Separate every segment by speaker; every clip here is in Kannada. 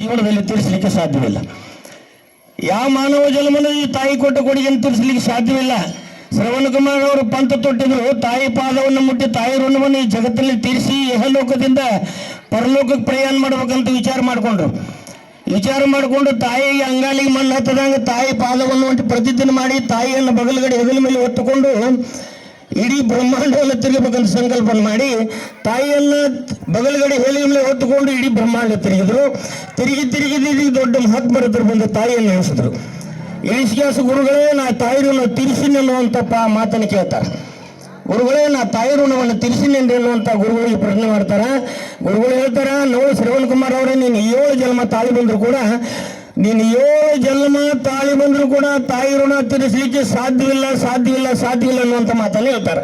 Speaker 1: ಜೀವನದಲ್ಲಿ ತೀರಿಸಲಿಕ್ಕೆ ಸಾಧ್ಯವಿಲ್ಲ. ಯಾವ ಮಾನವ ಜನ್ಮದಲ್ಲಿ ತಾಯಿ ಕೊಟ್ಟ ಕೊಡುಗೆಯನ್ನು ತೀರಿಸಲಿಕ್ಕೆ ಸಾಧ್ಯವಿಲ್ಲ. ಶ್ರವಣಕುಮಾರ್ ಅವರು ಪಂಥ ತೊಟ್ಟಿದ್ರು. ತಾಯಿ ಪಾದವನ್ನು ಮುಟ್ಟಿ ತಾಯಿ ಋಣವನ್ನು ಈ ಜಗತ್ತಲ್ಲಿ ತೀರಿಸಿ ಯಹಲೋಕದಿಂದ ಪರಲೋಕಕ್ಕೆ ಪ್ರಯಾಣ ಮಾಡ್ಬೇಕಂತ ವಿಚಾರ ಮಾಡಿಕೊಂಡ್ರು. ವಿಚಾರ ಮಾಡಿಕೊಂಡು ತಾಯಿಗೆ ಅಂಗಾಲಿಗೆ ಮಣ್ಣು ಹತ್ತದಂಗೆ ತಾಯಿ ಪಾದವನ್ನು ಒಂಟಿ ಪ್ರತಿದಿನ ಮಾಡಿ ತಾಯಿಯನ್ನು ಬಗಲುಗಡೆ ಹೆಗಲ ಮೇಲೆ ಹೊತ್ತುಕೊಂಡು ಇಡೀ ಬ್ರಹ್ಮಾಂಡವನ್ನು ತಿರುಗಬೇಕಂತ ಸಂಕಲ್ಪ ಮಾಡಿ ತಾಯಿಯನ್ನ ಬಗಲ್ಗಡೆ ಹೇಳಿ ಮೇಲೆ ಹೊತ್ತುಕೊಂಡು ಇಡೀ ಬ್ರಹ್ಮಾಂಡ ತಿರುಗಿದ್ರು. ತಿರುಗಿ ತಿರುಗಿ ತಿರುಗಿ ದೊಡ್ಡ ಮಹಾತ್ಮರತ್ರ ಬಂದು ತಾಯಿಯನ್ನು ಎಣಿಸಿದ್ರು. ಇಳಿಸ್ಕ್ಯಾಸ ಗುರುಗಳೇ, ನಾ ತಾಯಿ ಋಣ ತಿರ್ಸಿನಿ ಅನ್ನುವಂತಪ್ಪ ಮಾತನ್ನು ಕೇಳ್ತಾರೆ. ಗುರುಗಳೇ, ನಾ ತಾಯಿ ಋಣವನ್ನು ತೀರಿಸಿನೇನ್ರಿ ಅನ್ನುವಂಥ ಗುರುಗಳಿಗೆ ಪ್ರಶ್ನೆ ಮಾಡ್ತಾರ. ಗುರುಗಳು ಹೇಳ್ತಾರ, ನೋಡು ಶ್ರವಣ್ ಕುಮಾರ್ ಅವರೇ, ನೀನು ಏಳು ಜನ್ಮ ತಾಳಿ ಬಂದ್ರು ಕೂಡ, ನೀನು ಏಳು ಜನ್ಮ ತಾಳಿ ಬಂದ್ರು ಕೂಡ ತಾಯಿ ಋಣ ತೀರಿಸಲಿಕ್ಕೆ ಸಾಧ್ಯವಿಲ್ಲ ಸಾಧ್ಯವಿಲ್ಲ ಸಾಧ್ಯವಿಲ್ಲ ಅನ್ನುವಂಥ ಮಾತನ್ನು ಹೇಳ್ತಾರೆ.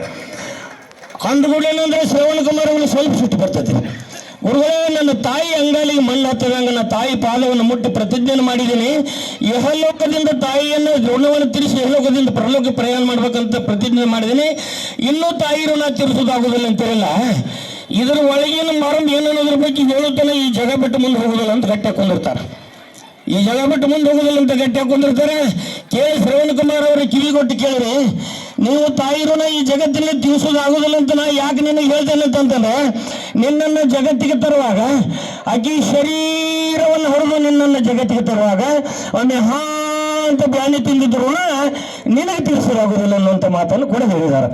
Speaker 1: ಅಂದ್കൂടെ ಏನಂದ್ರೆ ಶ್ರವಣ ಕುಮಾರ್ ಸ್ವಲ್ಪ ಸಿಟ್ಟು ಬರ್ತದೆ. ಗುರುಗಳೇ, ನನ್ನ ತಾಯಿ ಅಂಗಾಲಿಗೆ ಮಣ್ಣು ಹತ್ತದಂಗ ನನ್ನ ತಾಯಿ ಪಾದವನ್ನು ಮುಟ್ಟಿ ಪ್ರತಿಜ್ಞೆಯನ್ನು ಮಾಡಿದ್ದೀನಿ. ಯಹಲೋಕದಿಂದ ತಾಯಿಯನ್ನು ಋಣವನ್ನು ತೀರಿಸಿ ಯಹಲೋಕದಿಂದ ಪ್ರಲೋಕ ಪ್ರಯಾಣ ಮಾಡ್ಬೇಕಂತ ಪ್ರತಿಜ್ಞೆ ಮಾಡಿದ್ದೀನಿ. ಇನ್ನೂ ತಾಯಿ ಋಣ ತೀರಿಸೋದಾಗೋದಿಲ್ಲ ಅಂತಿರಲ್ಲ ಇದರ ಒಳಗಿನ ಮರಂ ಏನನ್ನೋದ್ರ ಬಗ್ಗೆ ಹೇಳುತ್ತಾನೆ ಈ ಜಗ ಬಿಟ್ಟು ಮುಂದೆ ಹೋಗೋದಿಲ್ಲ ಅಂತ ಗಟ್ಟಿ ಹಾಕೊಂಡಿರ್ತಾರೆ. ಈ ಜಗ ಬಿಟ್ಟು ಮುಂದೆ ಹೋಗುದಿಲ್ಲ ಅಂತ ಗಟ್ಟಿ ಹಾಕೊಂಡಿರ್ತಾರೆ. ಕೇಳಿ ಶ್ರವಣ್ ಕುಮಾರ್ ಅವರ ಕಿವಿಗೊಟ್ಟು ಕೇಳಿರಿ. ನೀವು ತಾಯಿ ಋಣ ಈ ಜಗತ್ತಿನಲ್ಲಿ ತಿಳಿಸೋದಾಗುದಿಲ್ಲ ಅಂತ ನಾ ಯಾಕೆ ನಿನಗೆ ಹೇಳ್ತೇನೆ ಅಂತಂದ್ರೆ, ನಿನ್ನನ್ನು ಜಗತ್ತಿಗೆ ತರುವಾಗ ಆಕೆ ಶರೀರವನ್ನು ಹೊರದು ನಿನ್ನನ್ನು ಜಗತ್ತಿಗೆ ತರುವಾಗ, ಒಮ್ಮೆ ಹಾ ಅಂತ ಬ್ಯಾನಿ ತಿಂದಿದ್ರು ನಿನಗೆ ತೀರಿಸಲಾಗುವುದಿಲ್ಲ ಅನ್ನುವಂಥ ಮಾತನ್ನು ಕೂಡ ಹೇಳಿದ್ದಾರೆ.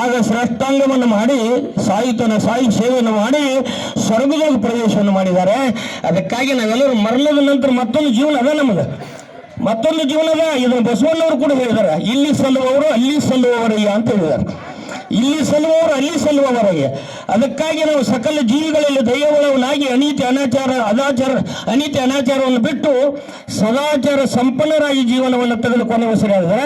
Speaker 1: ಆಗ ಶ್ರೇಷ್ಠಾಂಗವನ್ನು ಮಾಡಿ ಸಾಯಿತನ ಸಾಯಿ ಸೇವೆಯನ್ನು ಮಾಡಿ, ಸ್ವರ್ಗದೊಳಗೆ ಪ್ರವೇಶವನ್ನು ಮಾಡಿದ್ದಾರೆ. ಅದಕ್ಕಾಗಿ ನಾವೆಲ್ಲರೂ ಮರಣದ ನಂತರ ಮತ್ತೊಂದು ಜೀವನ ಅದ ನಮಗೆ ಮತ್ತೊಂದು ಜೀವನ ಅದ. ಇದನ್ನು ಬಸವಣ್ಣವರು ಕೂಡ ಹೇಳಿದ್ದಾರೆ. ಇಲ್ಲಿ ಸಲ್ಲುವವರು, ಅಲ್ಲಿ ಸಲ್ಲುವವರಯ್ಯ ಅಂತ ಹೇಳಿದ್ದಾರೆ. ಇಲ್ಲಿ ಸಲ್ಲುವವರು ಅಲ್ಲಿ ಸಲ್ಲುವವರಿಗೆ. ಅದಕ್ಕಾಗಿ ನಾವು ಸಕಲ ಜೀವಿಗಳಲ್ಲಿ ದೈವಗಳವನಾಗಿ ಅನೀತಿ ಅನಾಚಾರ ಅದಾಚಾರ ಅನೀತಿ ಅನಾಚಾರವನ್ನು ಬಿಟ್ಟು ಸದಾಚಾರ ಸಂಪನ್ನರಾಗಿ ಜೀವನವನ್ನು ತೆಗೆದುಕೊಂಡು ಹೆಸರಾದರೆ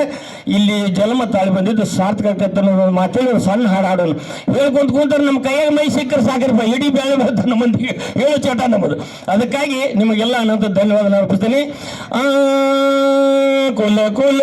Speaker 1: ಇಲ್ಲಿ ಜನ್ಮ ತಾಳಿ ಬಂದಿದ್ದು ಸಾರ್ಥಕ ಆಗ್ತೈತೆ ಅನ್ನೋದು ಒಂದು ಮಾತೇಳಿ ಸಣ್ಣ ಹಾಡು ಹಾಡೋನು ಹೇಳ್ಕೊಂತ ಕೂತಾರೆ ನಮ್ಮ ಕೈಯಾಗ ಮೈ ಸಿಕ್ಕರೆ ಸಾಕಿರಪ್ಪ ಇಡೀ ಬೇಳೆ ಬರುತ್ತೆ ನಮ್ಮ ಮಂದಿಗೆ. ಹೇಳೋ ಚಟ ನಮ್ಮದು. ಅದಕ್ಕಾಗಿ ನಿಮಗೆಲ್ಲ ಅನ್ನೋದು ಧನ್ಯವಾದ ನಾನು ಆ, ಕುಲ ಕುಲ